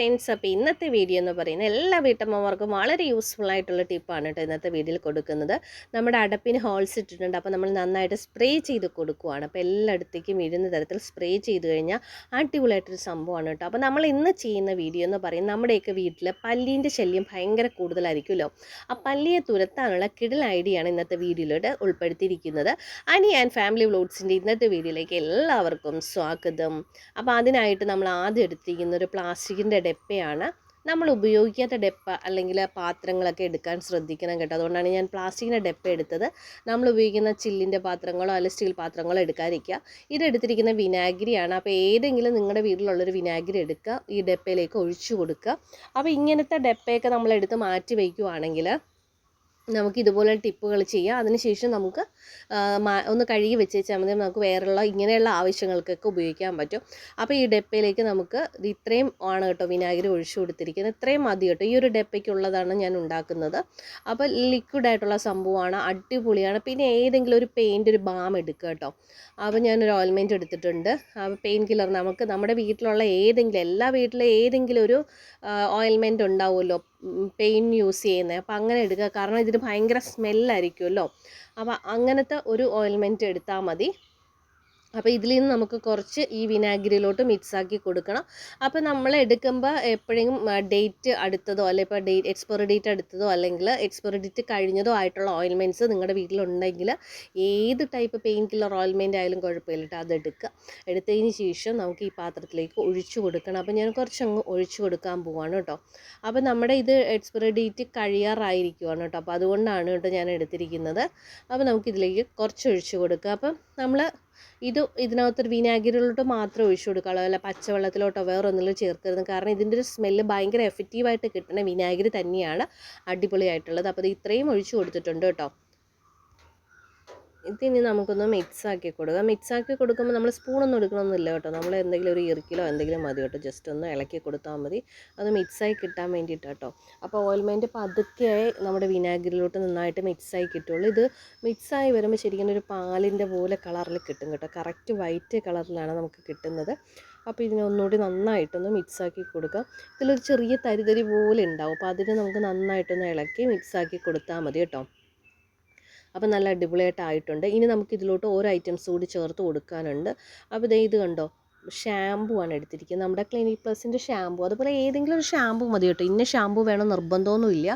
Friends അപ്പോൾ ഇന്നത്തെ video എന്ന് പറയുന്നത് എല്ലാ വീട്ടമ്മമാർക്കും വളരെ യൂസ്ഫുൾ ആയിട്ടുള്ള ടിപ്പാണ് കേട്ടോ ഇന്നത്തെ വീഡിയോയിൽ കൊടുക്കുന്നത്. നമ്മുടെ അടപ്പിന് ഹോൾസ് ഇട്ടിട്ടുണ്ട്. അപ്പോൾ നമ്മൾ നന്നായിട്ട് സ്പ്രേ ചെയ്ത് കൊടുക്കുവാണ്. അപ്പോൾ എല്ലായിടത്തേക്കും ഇരുന്ന തരത്തിൽ സ്പ്രേ ചെയ്ത് കഴിഞ്ഞാൽ അടിപൊളിയായിട്ടൊരു സംഭവമാണ് കേട്ടോ അപ്പോൾ നമ്മൾ ഇന്ന് ചെയ്യുന്ന വീഡിയോ എന്ന് പറയുന്നത് നമ്മുടെയൊക്കെ വീട്ടിൽ പല്ലീന്റെ ശല്യം ഭയങ്കര കൂടുതലായിരിക്കുമല്ലോ. ആ പല്ലിയെ തുരത്താനുള്ള കിടൽ ഐഡിയ ആണ് ഇന്നത്തെ വീഡിയോയിലൂടെ ഉൾപ്പെടുത്തിയിരിക്കുന്നത്. അനി ആൻഡ് ഫാമിലി വ്ലോഗ്സിന്റെ ഇന്നത്തെ വീഡിയോയിലേക്ക് എല്ലാവർക്കും സ്വാഗതം. അപ്പോൾ അതിനായിട്ട് നമ്മൾ ആദ്യം എടുത്തിരിക്കുന്ന ഒരു പ്ലാസ്റ്റിക്കിന്റെ ഡെപ്പയാണ് നമ്മൾ ഉപയോഗിക്കാത്ത ഡെപ്പ അല്ലെങ്കിൽ പാത്രങ്ങളൊക്കെ എടുക്കാൻ ശ്രദ്ധിക്കണം കേട്ടോ. അതുകൊണ്ടാണ് ഞാൻ പ്ലാസ്റ്റിക്കിന്റെ ഡെപ്പ എടുത്തത്. നമ്മൾ ഉപയോഗിക്കുന്ന ചില്ലിന്റെ പാത്രങ്ങളോ അല്ലെങ്കിൽ സ്റ്റീൽ പാത്രങ്ങളോ എടുക്കാതിരിക്കുക. ഇതെടുത്തിരിക്കുന്ന വിനാഗിരിയാണ്. അപ്പോൾ ഏതെങ്കിലും നിങ്ങളുടെ വീട്ടിലുള്ളൊരു വിനാഗിരി എടുക്കുക. ഈ ഡെപ്പയിലേക്ക് ഒഴിച്ചു കൊടുക്കുക. അപ്പോൾ ഇങ്ങനത്തെ ഡെപ്പയൊക്കെ നമ്മൾ എടുത്ത് മാറ്റി വയ്ക്കുവാണെങ്കിൽ നമുക്ക് ഇതുപോലെ ടിപ്പുകൾ ചെയ്യാം. അതിനുശേഷം നമുക്ക് ഒന്ന് കഴുകി വെച്ചേച്ചാൽ മതി. നമുക്ക് വേറെയുള്ള ഇങ്ങനെയുള്ള ആവശ്യങ്ങൾക്കൊക്കെ ഉപയോഗിക്കാൻ പറ്റും. അപ്പോൾ ഈ ഡെപ്പയിലേക്ക് നമുക്ക് ഇത് ഇത്രയും ആണ് കേട്ടോ വിനാഗിരി ഒഴിച്ചു കൊടുത്തിരിക്കുന്നത്. ഇത്രയും മതി കേട്ടോ. ഈ ഒരു ഡെപ്പയ്ക്കുള്ളതാണ് ഞാൻ ഉണ്ടാക്കുന്നത്. അപ്പോൾ ലിക്വിഡ് ആയിട്ടുള്ള സംഭവമാണ്. അടിപൊളിയാണ്. പിന്നെ ഏതെങ്കിലും ഒരു പെയിന്റ് ഒരു ബാം എടുക്കുക കേട്ടോ. അപ്പോൾ ഞാനൊരു ഓയിൽമെന്റ് എടുത്തിട്ടുണ്ട്. അപ്പോൾ പെയിൻ കില്ലർ നമുക്ക് നമ്മുടെ വീട്ടിലുള്ള ഏതെങ്കിലും എല്ലാ വീട്ടിലെ ഏതെങ്കിലും ഒരു ഓയിൽമെന്റ് ഉണ്ടാവുമല്ലോ പെയിൻ യൂസ് ചെയ്യുന്നത്. അപ്പോൾ അങ്ങനെ എടുക്കുക. കാരണം ഇതിന് ഭയങ്കര സ്മെല്ലായിരിക്കുമല്ലോ അപ്പോൾ അങ്ങനത്തെ ഒരു ഓയിൽമെന്റ് എടുത്താൽ മതി. അപ്പോൾ ഇതിൽ നിന്ന് നമുക്ക് കുറച്ച് ഈ വിനാഗിരിയിലോട്ട് മിക്സ് ആക്കി കൊടുക്കണം. അപ്പോൾ നമ്മൾ എടുക്കുമ്പോൾ എപ്പോഴും ഡേറ്റ് അടുത്തതോ അല്ലെ ഇപ്പോൾ ഡേറ്റ് എക്സ്പയറി ഡേറ്റ് അടുത്തതോ അല്ലെങ്കിൽ എക്സ്പയറി ഡേറ്റ് കഴിഞ്ഞതോ ആയിട്ടുള്ള ഓയിൽമെന്റ്സ് നിങ്ങളുടെ വീട്ടിലുണ്ടെങ്കിൽ ഏത് ടൈപ്പ് പെയിൻ കില്ലർ ഓയിൽമെന്റ് ആയാലും കുഴപ്പമില്ല കേട്ടോ അതെടുക്കുക എടുത്തതിന് ശേഷം നമുക്ക് ഈ പാത്രത്തിലേക്ക് ഒഴിച്ചു കൊടുക്കണം. അപ്പോൾ ഞാൻ കുറച്ചങ്ങ് ഒഴിച്ചു കൊടുക്കാൻ പോവാണ് കേട്ടോ അപ്പോൾ നമ്മുടെ ഇത് എക്സ്പയറി ഡേറ്റ് കഴിയാറായിരിക്കുവാണ് കേട്ടോ അപ്പോൾ അതുകൊണ്ടാണ് കേട്ടോ ഞാൻ എടുത്തിരിക്കുന്നത്. അപ്പോൾ നമുക്കിതിലേക്ക് കുറച്ച് ഒഴിച്ചു കൊടുക്കുക അപ്പം നമ്മൾ ഇത് ഇതിനകത്തൊരു വിനാഗിരിയിലോട്ട് മാത്രം ഒഴിച്ചു കൊടുക്കാവുള്ളൂ. അല്ല പച്ചവെള്ളത്തിലോട്ടോ വേറെ ഒന്നിലും ചേർക്കരുത്. കാരണം ഇതിന്റെ ഒരു സ്മെല്ല് ഭയങ്കര എഫക്റ്റീവായിട്ട് കിട്ടണ വിനാഗിരി തന്നെയാണ് അടിപൊളിയായിട്ടുള്ളത്. അപ്പോൾ ഇത് ഇത്രയും ഒഴിച്ചു കൊടുത്തിട്ടുണ്ട് കേട്ടോ. ഇതിനി നമുക്കൊന്ന് മിക്സ് ആക്കി കൊടുക്കാം. മിക്സ് ആക്കി കൊടുക്കുമ്പോൾ നമ്മൾ സ്പൂണൊന്നും എടുക്കണമെന്നില്ല കേട്ടോ. നമ്മൾ എന്തെങ്കിലും ഒരു ഇറുക്കിലോ എന്തെങ്കിലും മതി കേട്ടോ. ജസ്റ്റ് ഒന്ന് ഇളക്കി കൊടുത്താൽ മതി. അത് മിക്സായി കിട്ടാൻ വേണ്ടിയിട്ട് കേട്ടോ. അപ്പോൾ ഓയിൽമെന്റ് പതുക്കെ നമ്മുടെ വിനാഗിരിയിലോട്ട് നന്നായിട്ട് മിക്സായി കിട്ടുള്ളൂ. ഇത് മിക്സായി വരുമ്പോൾ ശരിക്കും ഒരു പാലിന്റെ പോലെ കളറിൽ കിട്ടും കേട്ടോ. കറക്റ്റ് വൈറ്റ് കളറിലാണ് നമുക്ക് കിട്ടുന്നത്. അപ്പോൾ ഇതിനെ ഒന്നുകൂടി നന്നായിട്ടൊന്ന് മിക്സാക്കി കൊടുക്കാം. ഇതിലൊരു ചെറിയ തരിതരി പോലെ ഉണ്ടാവും. അപ്പോൾ അതിന് നമുക്ക് നന്നായിട്ടൊന്ന് ഇളക്കി മിക്സാക്കി കൊടുത്താൽ മതി കേട്ടോ. അപ്പോൾ നല്ല അടിപൊളിയായിട്ട് ആയിട്ടുണ്ട് ഇനി നമുക്ക് ഇതിലോട്ട് ഓരോ ഐറ്റംസ് കൂടി ചേർത്ത് കൊടുക്കാനുണ്ട്. അപ്പോൾ ഇത് കണ്ടോ? ഷാമ്പു ആണ് എടുത്തിരിക്കുന്നത്. നമ്മുടെ ക്ലിനിക് പ്ലസിന്റെ ഷാമ്പു അതുപോലെ ഏതെങ്കിലും ഒരു ഷാമ്പു മതി കേട്ടോ. ഇന്ന ഷാമ്പു വേണം നിർബന്ധമൊന്നുമില്ല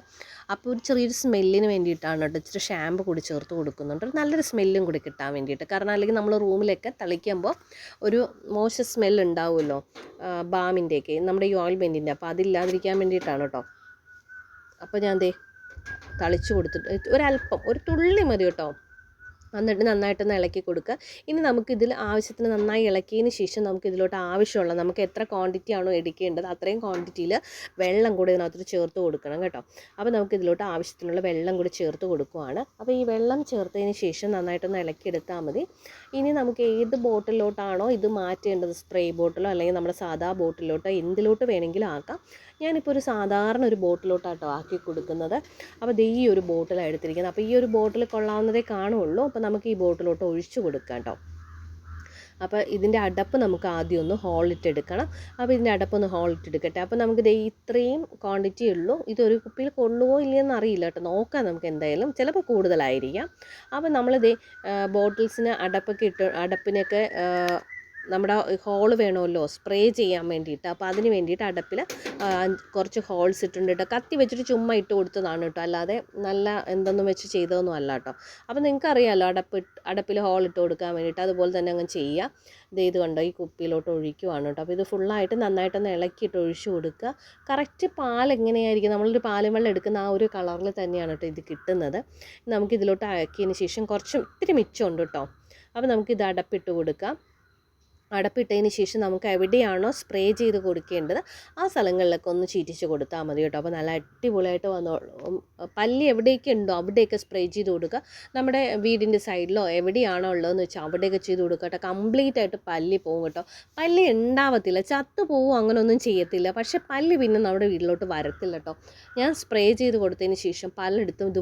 അപ്പോൾ ഒരു ചെറിയൊരു സ്മെല്ലിന് വേണ്ടിയിട്ടാണ് കേട്ടോ ഇച്ചിരി ഷാമ്പു കൂടി ചേർത്ത് കൊടുക്കുന്നുണ്ട്. നല്ലൊരു സ്മെല്ലും കൂടി കിട്ടാൻ വേണ്ടിയിട്ട്. കാരണം അല്ലെങ്കിൽ നമ്മൾ റൂമിലൊക്കെ തളിക്കുമ്പോൾ ഒരു മോശം സ്മെൽ ഉണ്ടാവുമല്ലോ ബാമിന്റെയൊക്കെ. നമ്മുടെ ഈ ഓയിൽമെന്റിന്റെ അപ്പോൾ അതില്ലാതിരിക്കാൻ വേണ്ടിയിട്ടാണ് കേട്ടോ. അപ്പോൾ ഞാൻ ദേ തളിച്ച് കൊടുത്തിട്ട് ഒരല്പം ഒരു തുള്ളി മതി കേട്ടോ. എന്നിട്ട് നന്നായിട്ടൊന്ന് ഇളക്കി കൊടുക്കുക. ഇനി നമുക്കിതിൽ ആവശ്യത്തിന് നന്നായി ഇളക്കിയതിന് ശേഷം നമുക്ക് ഇതിലോട്ട് ആവശ്യമുള്ള നമുക്ക് എത്ര ക്വാണ്ടിറ്റി ആണോ എടുക്കേണ്ടത് അത്രയും ക്വാണ്ടിറ്റിയിൽ വെള്ളം കൂടി ഇതിനകത്ത് ചേർത്ത് കൊടുക്കണം കേട്ടോ. അപ്പോൾ നമുക്ക് ഇതിലോട്ട് ആവശ്യത്തിനുള്ള വെള്ളം കൂടി ചേർത്ത് കൊടുക്കുവാണ്. അപ്പോൾ ഈ വെള്ളം ചേർത്തതിന് ശേഷം നന്നായിട്ടൊന്ന് ഇളക്കിയെടുത്താൽ മതി. ഇനി നമുക്ക് ഏത് ബോട്ടിലോട്ടാണോ ഇത് മാറ്റേണ്ടത്? സ്പ്രേ ബോട്ടിലോ അല്ലെങ്കിൽ നമ്മുടെ സാധാ ബോട്ടിലോട്ടോ എന്തിലോട്ട് വേണമെങ്കിലും ആക്കാം. ഞാനിപ്പോൾ ഒരു സാധാരണ ഒരു ബോട്ടിലോട്ടാട്ടോ ആക്കി കൊടുക്കുന്നത്. അപ്പോൾ ദേ ഈ ഒരു ബോട്ടിലാണ് എടുത്തിരിക്കുന്നത്. അപ്പോൾ ഈ ഒരു ബോട്ടിൽ കൊള്ളാവുന്നതേ കാണുള്ളൂ അപ്പോൾ നമുക്ക് ഈ ബോട്ടിലോട്ട് ഒഴിച്ചു കൊടുക്കാം കേട്ടോ. അപ്പോൾ ഇതിന്റെ അടപ്പ് നമുക്ക് ആദ്യം ഒന്ന് ഹോളിട്ടെടുക്കണം അപ്പോൾ ഇതിന്റെ അടപ്പ് ഒന്ന് ഹോളിട്ടെടുക്കട്ടെ അപ്പോൾ നമുക്ക് ദേ ഇത്രയും ക്വാണ്ടിറ്റി ഉള്ളൂ. ഇതൊരു കുപ്പിയിൽ കൊള്ളുവോ ഇല്ലയെന്ന് അറിയില്ല കേട്ടോ. നോക്കാം നമുക്ക് എന്തായാലും. ചിലപ്പോൾ കൂടുതലായിരിക്കാം. അപ്പോൾ നമ്മൾ ദേ ബോട്ടിൽസിന് അടപ്പൊക്കെ ഇട്ട് അടപ്പിനൊക്കെ നമ്മുടെ ഹോൾ വേണമല്ലോ സ്പ്രേ ചെയ്യാൻ വേണ്ടിയിട്ട്. അപ്പോൾ അതിന് വേണ്ടിയിട്ട് അടപ്പിൽ കുറച്ച് ഹോൾസ് ഇട്ടുണ്ട് കേട്ടോ കത്തി വെച്ചിട്ട് ചുമ്മാ ഇട്ട് കൊടുത്തതാണ് കേട്ടോ അല്ലാതെ നല്ല എന്തെന്നും വെച്ച് ചെയ്തതൊന്നും അല്ല കേട്ടോ അപ്പോൾ നിങ്ങൾക്ക് അറിയാമല്ലോ അടപ്പ് അടപ്പിൽ ഹോൾ ഇട്ട് കൊടുക്കാൻ വേണ്ടിയിട്ട് അതുപോലെ തന്നെ അങ്ങ് ചെയ്യുക ഇത് കണ്ടോ ഈ കുപ്പിയിലോട്ട് ഒഴിക്കുവാണ് കേട്ടോ അപ്പോൾ ഇത് ഫുള്ളായിട്ട് നന്നായിട്ടൊന്ന് ഇളക്കിയിട്ട് ഒഴിച്ചു കൊടുക്കുക. കറക്റ്റ് പാൽ എങ്ങനെയായിരിക്കും? നമ്മളൊരു പാലും വെള്ളം എടുക്കുന്ന ആ ഒരു കളറിൽ തന്നെയാണ് കേട്ടോ ഇത് കിട്ടുന്നത്. നമുക്കിതിലോട്ട് അയക്കിയതിന് ശേഷം കുറച്ച് ഇത്തിരി മിച്ചമുണ്ട് കേട്ടോ അപ്പോൾ നമുക്കിത് അടപ്പിട്ട് കൊടുക്കാം. അടപ്പിട്ടതിന് ശേഷം നമുക്ക് എവിടെയാണോ സ്പ്രേ ചെയ്ത് കൊടുക്കേണ്ടത് ആ സ്ഥലങ്ങളിലൊക്കെ ഒന്ന് ചീറ്റിച്ച് കൊടുത്താൽ മതി കേട്ടോ. അപ്പോൾ നല്ല അടിപൊളിയായിട്ട് വന്നോളും പല്ലി എവിടെയൊക്കെ ഉണ്ടോ അവിടെയൊക്കെ സ്പ്രേ ചെയ്ത് കൊടുക്കുക. നമ്മുടെ വീടിന്റെ സൈഡിലോ എവിടെയാണോ ഉള്ളതെന്ന് വെച്ചാൽ അവിടെയൊക്കെ ചെയ്ത് കൊടുക്കുക കേട്ടോ. കംപ്ലീറ്റ് ആയിട്ട് പല്ലി പോകും കേട്ടോ. പല്ലി ഉണ്ടാവത്തില്ല ചത്തു പോവും അങ്ങനെയൊന്നും ചെയ്യത്തില്ല. പക്ഷേ പല്ലി പിന്നെ നമ്മുടെ വീട്ടിലോട്ട് വരത്തില്ല കേട്ടോ. ഞാൻ സ്പ്രേ ചെയ്ത് കൊടുത്തതിന് ശേഷം പലയിടത്തും ഇത്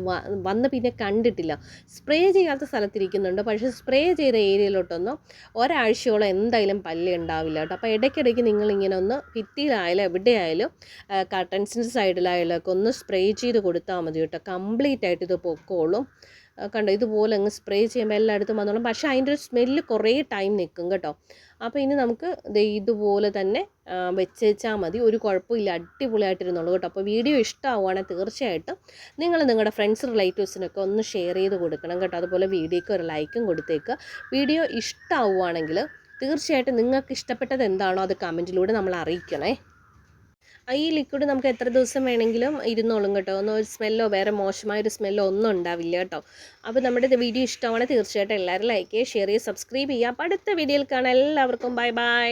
വന്ന് പിന്നെ കണ്ടിട്ടില്ല. സ്പ്രേ ചെയ്യാത്ത സ്ഥലത്തിരിക്കുന്നുണ്ട്. പക്ഷേ സ്പ്രേ ചെയ്ത ഏരിയയിലോട്ടൊന്നും ഒരാഴ്ചയോളം എന്തായാലും എന്തായാലും പല്ല് ഉണ്ടാവില്ല കേട്ടോ. അപ്പോൾ ഇടയ്ക്കിടയ്ക്ക് നിങ്ങളിങ്ങനെ ഒന്ന് ഭിത്തിയിലായാലും എവിടെയായാലും കട്ടൻസിന്റെ സൈഡിലായാലും ഒക്കെ ഒന്ന് സ്പ്രേ ചെയ്ത് കൊടുത്താൽ മതി കേട്ടോ. കംപ്ലീറ്റ് ആയിട്ട് ഇത് പൊക്കോളും. കണ്ടോ ഇതുപോലെ അങ്ങ് സ്പ്രേ ചെയ്യുമ്പോൾ എല്ലായിടത്തും വന്നോളും. പക്ഷേ അതിന്റെ ഒരു സ്മെല്ല് കുറേ ടൈം നിൽക്കും കേട്ടോ. അപ്പോൾ ഇനി നമുക്ക് ഇതുപോലെ തന്നെ വെച്ചാൽ മതി. ഒരു കുഴപ്പമില്ല അടിപൊളിയായിട്ടിരുന്നുള്ളൂ കേട്ടോ. അപ്പോൾ വീഡിയോ ഇഷ്ടമാവുകയാണെങ്കിൽ തീർച്ചയായിട്ടും നിങ്ങൾ നിങ്ങളുടെ ഫ്രണ്ട്സ് റിലേറ്റീവ്സിനൊക്കെ ഒന്ന് ഷെയർ ചെയ്ത് കൊടുക്കണം കേട്ടോ. അതുപോലെ വീഡിയോയ്ക്ക് ഒരു ലൈക്കും കൊടുത്തേക്കുക വീഡിയോ ഇഷ്ടമാവുകയാണെങ്കിൽ തീർച്ചയായിട്ടും നിങ്ങൾക്ക് ഇഷ്ടപ്പെട്ടത് എന്താണോ അത് കമന്റിലൂടെ നമ്മൾ അറിയിക്കണേ. ഈ ലിക്വിഡ് നമുക്ക് എത്ര ദിവസം വേണമെങ്കിലും ഇരുന്നോളും കേട്ടോ. ഒന്നും ഒരു സ്മെല്ലോ വേറെ മോശമായ ഒരു സ്മെല്ലോ ഒന്നും ഉണ്ടാവില്ല കേട്ടോ. അപ്പോൾ നമ്മുടെ വീഡിയോ ഇഷ്ടമാണ് തീർച്ചയായിട്ടും എല്ലാവരും ലൈക്ക് ചെയ്യുക ഷെയർ ചെയ്യുക സബ്സ്ക്രൈബ് ചെയ്യുക. അപ്പോൾ അടുത്ത വീഡിയോയിൽ കാണാം. എല്ലാവർക്കും ബൈ ബൈ